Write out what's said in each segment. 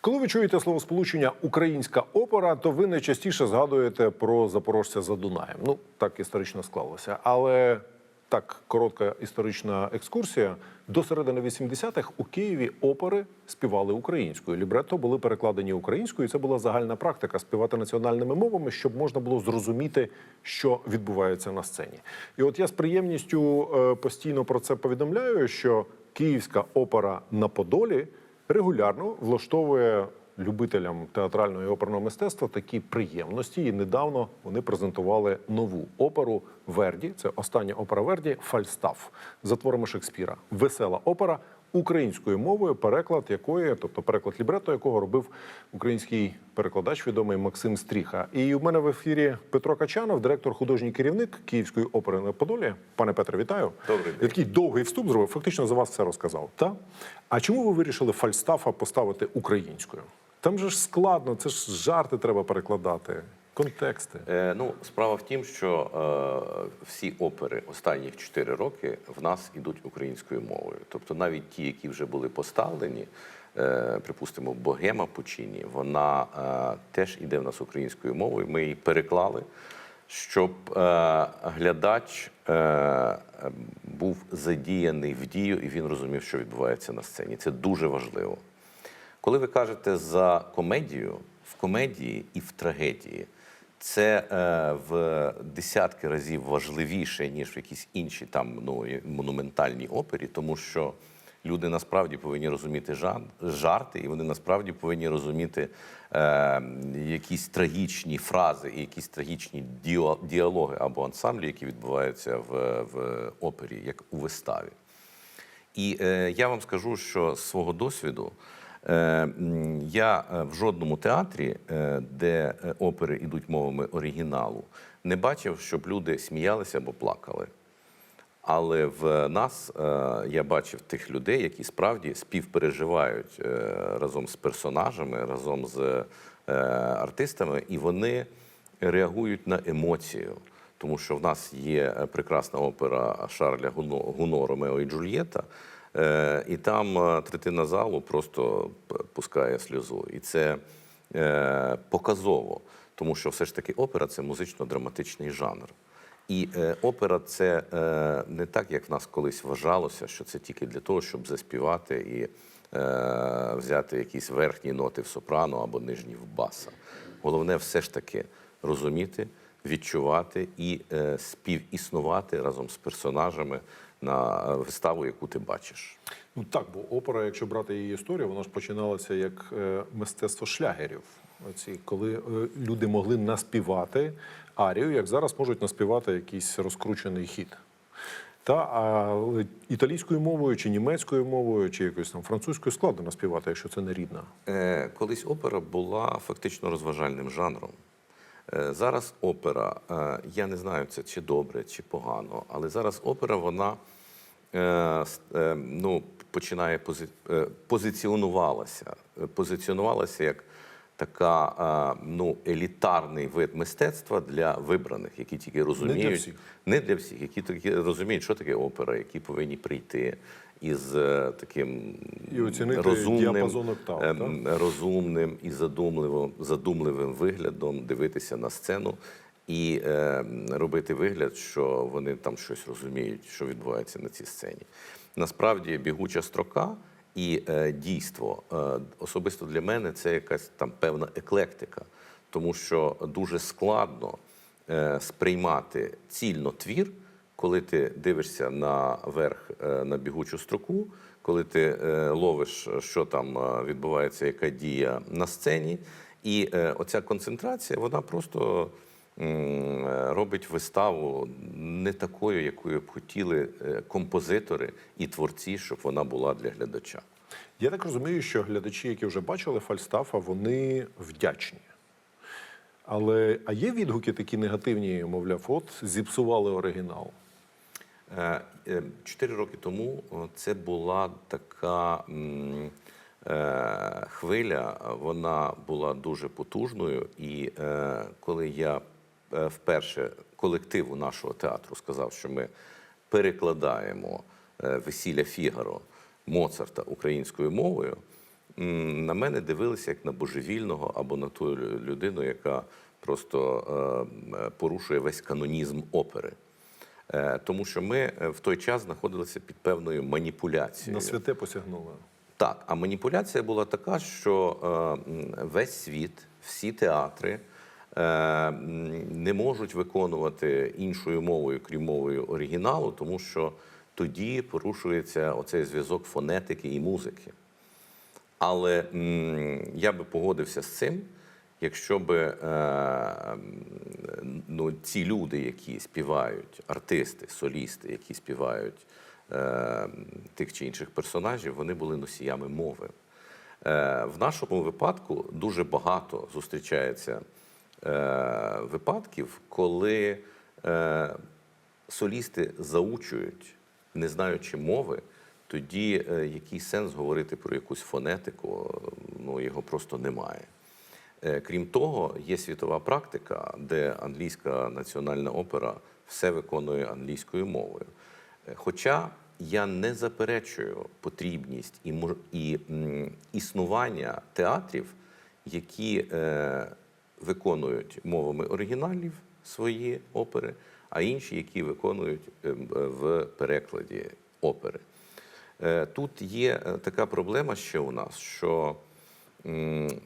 Коли ви чуєте словосполучення українська опера, то ви найчастіше згадуєте про запорожця за Дунаєм. Ну так історично склалося. Але так, коротка історична екскурсія. До середини 80-х у Києві опери співали українською. Лібретто були перекладені українською. і Це була загальна практика співати національними мовами, щоб можна було зрозуміти, що відбувається на сцені. І от я з приємністю е, постійно про це повідомляю, що Київська опера на Подолі регулярно влаштовує любителям театрального і оперного мистецтва такі приємності. І недавно вони презентували нову оперу Верді. Це остання опера Верді Фальстаф за творами Шекспіра. Весела опера українською мовою, переклад якої, тобто переклад лібретто, якого робив український перекладач, відомий Максим Стріха. І у мене в ефірі Петро Качанов, директор, художній керівник Київської опери на Подолі. Пане Петре, вітаю. Добрий день. Я такий довгий вступ зробив. Фактично за вас все розказав. Та? А чому ви вирішили Фальстафа поставити українською? Там же ж складно, це ж жарти треба перекладати, контексти. Е, ну, справа в тім, що е, всі опери останніх 4 роки в нас ідуть українською мовою. Тобто навіть ті, які вже були поставлені, е, припустимо, Богема Пучині, вона е, теж іде в нас українською мовою. Ми її переклали, щоб е, глядач е, був задіяний в дію і він розумів, що відбувається на сцені. Це дуже важливо. Коли ви кажете за комедію, в комедії і в трагедії це е, в десятки разів важливіше, ніж в якісь інші там ну, і монументальній опері, тому що люди насправді повинні розуміти жан, жарти, і вони насправді повинні розуміти е, якісь трагічні фрази і якісь трагічні діалоги або ансамблі, які відбуваються в, в опері, як у виставі. І е, я вам скажу, що з свого досвіду я е, в жодному театрі, е, де е, опери йдуть мовами оригіналу, не бачив, щоб люди сміялися або плакали. Але в нас е, я бачив тих людей, які справді співпереживають е, разом з персонажами, разом з е, артистами, і вони реагують на емоцію. Тому що в нас є е, прекрасна опера Шарля Гуно, Гуно Ромео і Джульєта, е, і там е, третина залу просто пускає сльозу. І це е, показово, тому що все ж таки опера це музично-драматичний жанр. І е, опера це е, не так, як в нас колись вважалося, що це тільки для того, щоб заспівати і е, взяти якісь верхні ноти в сопрано або нижні в баса. Головне все ж таки розуміти, відчувати і е, співіснувати разом з персонажами на виставу, яку ти бачиш. Ну так, бо опера, якщо брати її історію, вона ж починалася як е, мистецтво шлягерів. Оці, коли е, люди могли наспівати арію, як зараз можуть наспівати якийсь розкручений хіт. Та а італійською мовою, чи німецькою мовою, чи якоюсь там французькою складно наспівати, якщо це не рідна. Е, Колись опера була фактично розважальним жанром. Е, Зараз опера, е, я не знаю, це чи добре, чи погано, але зараз опера вона е, ну, починає пози, позиціонувалася, позиціонувалася як така е, ну, елітарний вид мистецтва для вибраних, які тільки розуміють всіх. не для всіх, які такі розуміють, що таке опера, які повинні прийти із е, таким І оцінити розумним, ем, розумним і задумливим, задумливим виглядом дивитися на сцену і е, робити вигляд, що вони там щось розуміють, що відбувається на цій сцені. Насправді бігуча строка і е, дійство. Е, особисто для мене це якась там певна еклектика, тому що дуже складно е, сприймати цільно твір, коли ти дивишся наверх е, на бігучу строку, коли ти е, ловиш, що там е, відбувається, яка дія на сцені, і е, оця концентрація, вона просто робить виставу не такою, якою б хотіли е, композитори і творці, щоб вона була для глядача. Я так розумію, що глядачі, які вже бачили Фальстафа, вони вдячні. Але а є відгуки такі негативні, мовляв, от зіпсували оригінал. Е, е, Чотири роки тому це була така е, хвиля, вона була дуже потужною. І е, коли я е, вперше колективу нашого театру сказав, що ми перекладаємо е, весілля Фігаро Моцарта українською мовою, на мене дивилися як на божевільного або на ту людину, яка просто е, порушує весь канонізм опери. Е, Тому що ми е, в той час знаходилися під певною маніпуляцією. На святе посягнули. Так, а маніпуляція була така, що е, весь світ, всі театри е, не можуть виконувати іншою мовою, крім мовою оригіналу, тому що тоді порушується оцей зв'язок фонетики і музики. Але я би погодився з цим, якщо би е, ну, ці люди, які співають, артисти, солісти, які співають е, тих чи інших персонажів, вони були носіями мови. Е, в нашому випадку дуже багато зустрічається е, випадків, коли е, солісти заучують, не знаючи мови, тоді е, який сенс говорити про якусь фонетику, ну його просто немає. Е, Крім того, є світова практика, де англійська національна опера все виконує англійською мовою. Е, Хоча я не заперечую потрібність і, і існування театрів, які е, виконують мовами оригіналів свої опери, а інші, які виконують е, е, в перекладі опери. Е, Тут є така проблема ще у нас, що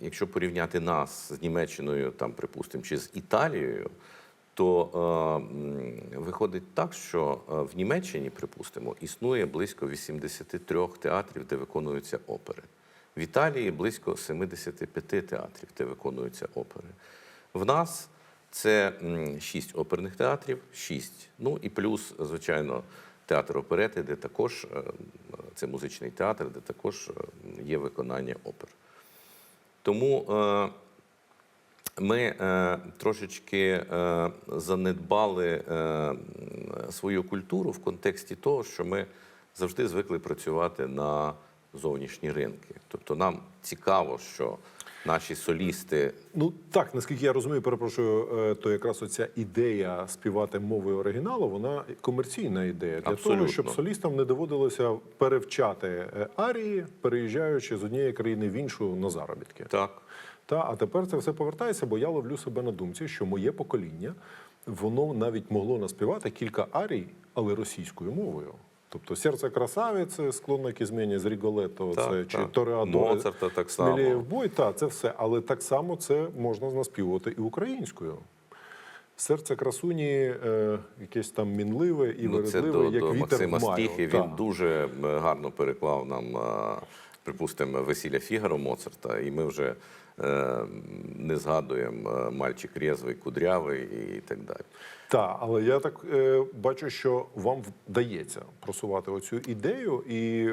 якщо порівняти нас з Німеччиною, там, припустимо, чи з Італією, то е, виходить так, що в Німеччині, припустимо, існує близько 83 театрів, де виконуються опери. В Італії близько 75 театрів, де виконуються опери. В нас це м, шість оперних театрів, шість. Ну і плюс, звичайно, театр оперети, де також е, це музичний театр, де також е, є виконання опер. Тому е, ми трошечки занедбали свою культуру в контексті того, що ми завжди звикли працювати на зовнішні ринки. Тобто нам цікаво, що наші солісти Ну так, наскільки я розумію, перепрошую, е, то якраз оця ідея співати мовою оригіналу, вона комерційна ідея для Абсолютно. того, щоб солістам не доводилося перевчати е, арії, переїжджаючи з однієї країни в іншу на заробітки. так. Та а тепер це все повертається, бо я ловлю себе на думці, що моє покоління воно навіть могло наспівати кілька арій, але російською мовою. Тобто серце красавиці, склонне к зміні з Ріголето, Так, це чи так. Тореадор, Моцарта так само. Смілєєв бой, та це все. Але так само це можна наспівати і українською. Серце красуні, е, якесь там мінливе і Ну, вередливе, до, як до вітер Максима в маю. Стіхи. Він дуже е, гарно переклав нам, е, припустимо, весілля Фігаро Моцарта, і ми вже не згадуємо е, мальчик резвий, кудрявий і так далі. Так, але я так е, бачу, що вам вдається просувати оцю ідею, і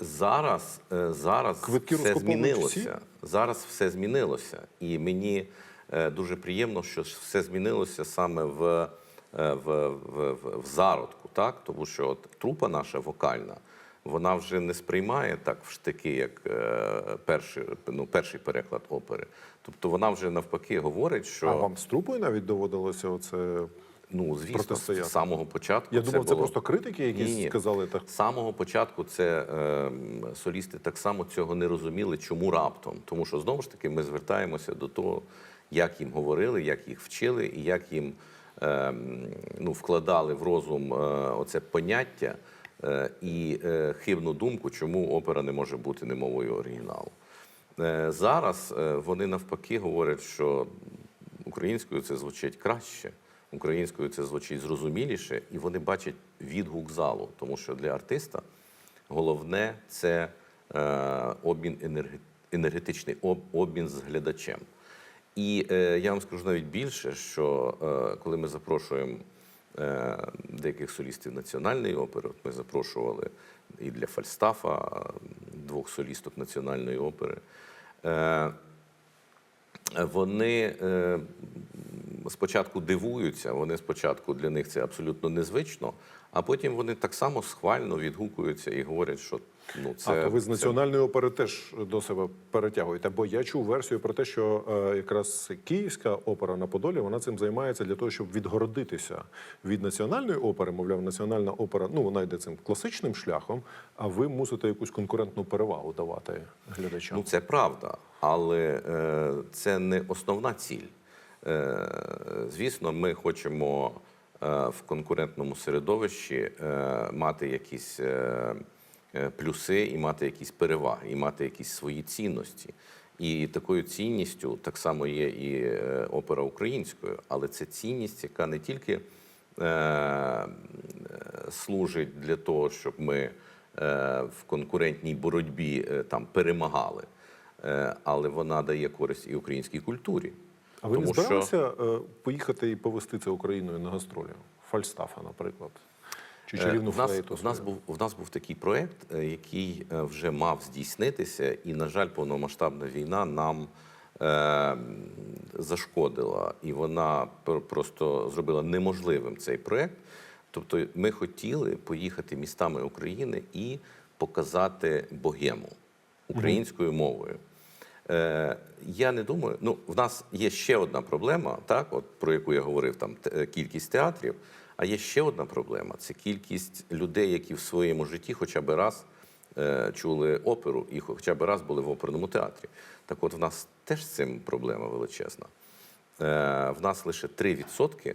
Зараз, е, зараз Квитки все змінилося. Зараз все змінилося. І мені е, дуже приємно, що все змінилося саме в, е, в, в, в, в зародку, так? Тому що от трупа наша вокальна, вона вже не сприймає так в штики, як е, перший, ну, перший переклад опери. Тобто вона вже навпаки говорить, що а вам з трупою навіть доводилося оце. ну, звісно, з самого початку Я думав, це просто критики, які Ні-ні. сказали так. З самого початку це е, солісти так само цього не розуміли, чому раптом. Тому що знову ж таки ми звертаємося до того, як їм говорили, як їх вчили, і як їм е, ну, вкладали в розум е, оце поняття і е, хибну думку, чому опера не може бути не мовою оригіналу. Е, Зараз е, вони навпаки говорять, що українською це звучить краще, українською це звучить зрозуміліше, і вони бачать відгук залу, тому що для артиста головне це е, обмін енерге- енергетичний обмін з глядачем. І е, я вам скажу навіть більше, що е, коли ми запрошуємо е, деяких солістів національної опери, от ми запрошували і для Фальстафа е, двох солісток національної опери. Е, вони е, спочатку дивуються, вони спочатку для них це абсолютно незвично, а потім вони так само схвально відгукуються і говорять, що ну це а то ви з національної опери теж до себе перетягуєте. Бо я чув версію про те, що е, якраз Київська опера на Подолі вона цим займається для того, щоб відгородитися від національної опери. Мовляв, національна опера ну вона йде цим класичним шляхом. А ви мусите якусь конкурентну перевагу давати глядачам. Ну, це правда, але е, це не основна ціль. Е, звісно, ми хочемо е, в конкурентному середовищі е, мати якісь плюси і мати якісь переваги, і мати якісь свої цінності. І такою цінністю так само є і опера українською, але це цінність, яка не тільки служить для того, щоб ми в конкурентній боротьбі там перемагали, але вона дає користь і українській культурі. А ви не Тому що збиралися е, поїхати і повести це Україною на гастролі? Фальстафа, наприклад, чи чарівну Е, в нас, флейту? в нас був в нас був такий проект, е, який вже мав здійснитися, і на жаль, повномасштабна війна нам е, зашкодила, і вона пр- просто зробила неможливим цей проект. Тобто, ми хотіли поїхати містами України і показати богему українською мовою. Е, я не думаю. Ну, в нас є ще одна проблема, так, от про яку я говорив, там е, кількість театрів. А є ще одна проблема це кількість людей, які в своєму житті хоча б раз е, чули оперу і хоча б раз були в оперному театрі. Так от в нас теж з цим проблема величезна. Е, в нас лише 3%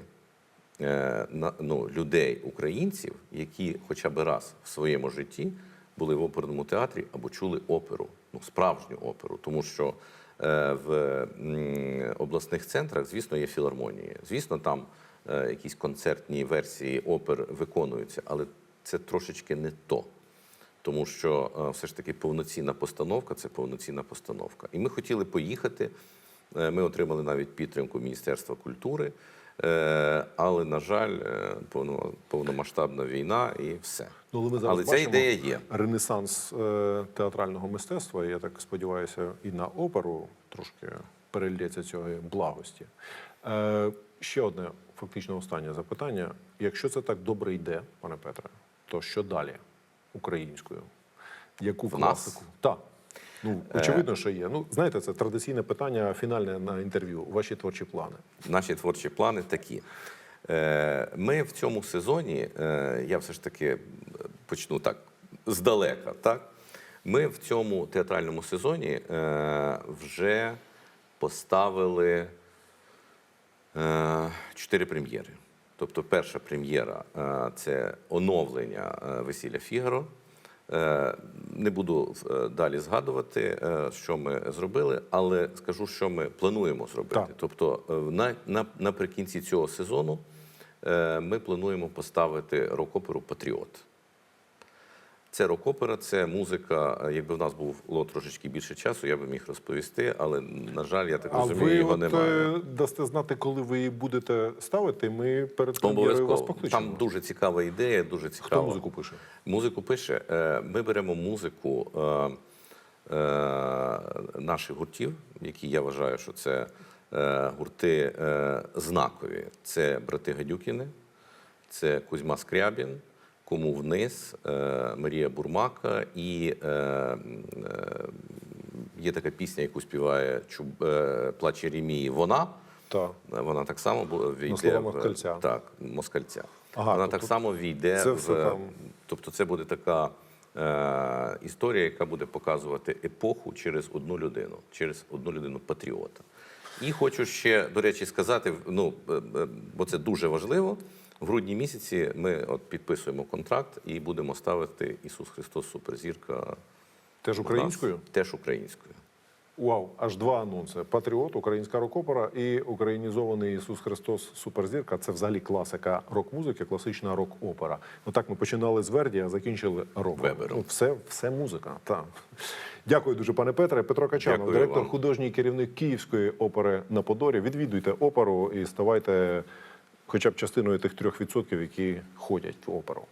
е, на- ну, людей, українців, які хоча б раз в своєму житті були в оперному театрі або чули оперу, ну справжню оперу, тому що е, в обласних центрах, звісно, є філармонії. Звісно, там е, якісь концертні версії опер виконуються, але це трошечки не то. Тому що е, все ж таки повноцінна постановка це повноцінна постановка. І ми хотіли поїхати. Ми отримали навіть підтримку Міністерства культури, але, на жаль, е, повномасштабна війна і все. Ну, але ми зараз але ця ідея є. Ренесанс е, театрального мистецтва. Я так сподіваюся, і на оперу трошки перельється цієї благості. Е, ще одне фактично останнє запитання. Якщо це так добре йде, пане Петре, то що далі українською? Яку В нас? класику? Так. Ну, очевидно, що є. Ну, знаєте, це традиційне питання фінальне на інтерв'ю. Ваші творчі плани. Наші творчі плани такі. Е, Ми в цьому сезоні, е, я все ж таки е, почну так здалека. Так? Ми в цьому театральному сезоні е, вже поставили е, чотири прем'єри. Тобто, перша прем'єра е, це оновлення е, весілля Фігаро. Е, Не буду е, далі згадувати, е, що ми зробили, але скажу, що ми плануємо зробити. Так. Тобто, на, на, наприкінці цього сезону ми плануємо поставити рок-оперу Патріот. Це рок-опера, це музика. Е, Якби в нас було трошечки більше часу, я би міг розповісти, але на жаль, я так А розумію, ви його от, немає. е, дасте знати, коли ви її будете ставити. Ми перед прем'єрою вас покличемо. Там дуже цікава ідея, дуже Хто музику пише? Музику пише. е, Ми беремо музику наших гуртів, які я вважаю, що це гурти знакові. Це брати Гадюкіни, це Кузьма Скрябін, Кому вниз, е, Марія Бурмака і е, е, є така пісня, яку співає Чуб, Плаче Рімії. Вона. Так. Вона так само війде в- москальця. Так, москальця. Ага, Вона тобто так само війде це в все там- тобто, це буде така історія, яка буде показувати епоху через одну людину, через одну людину патріота. І хочу ще, до речі, сказати: ну бо це дуже важливо. В грудні місяці ми от підписуємо контракт і будемо ставити Ісус Христос Суперзірка Теж українською? теж українською. Вау, аж два анонси: Патріот, українська рок-опера і українізований Ісус Христос Суперзірка. Це взагалі класика рок-музики, класична рок-опера. Ну так ми починали з Верді, а закінчили рок. Вебером. Ну, все, все музика. Так. Дякую дуже, пане Петре. Петро Качанов, Дякую директор, вам. художній керівник Київської опери на Подорі. Відвідуйте оперу і ставайте хоча б частиною тих трьох відсотків, які ходять в оперу.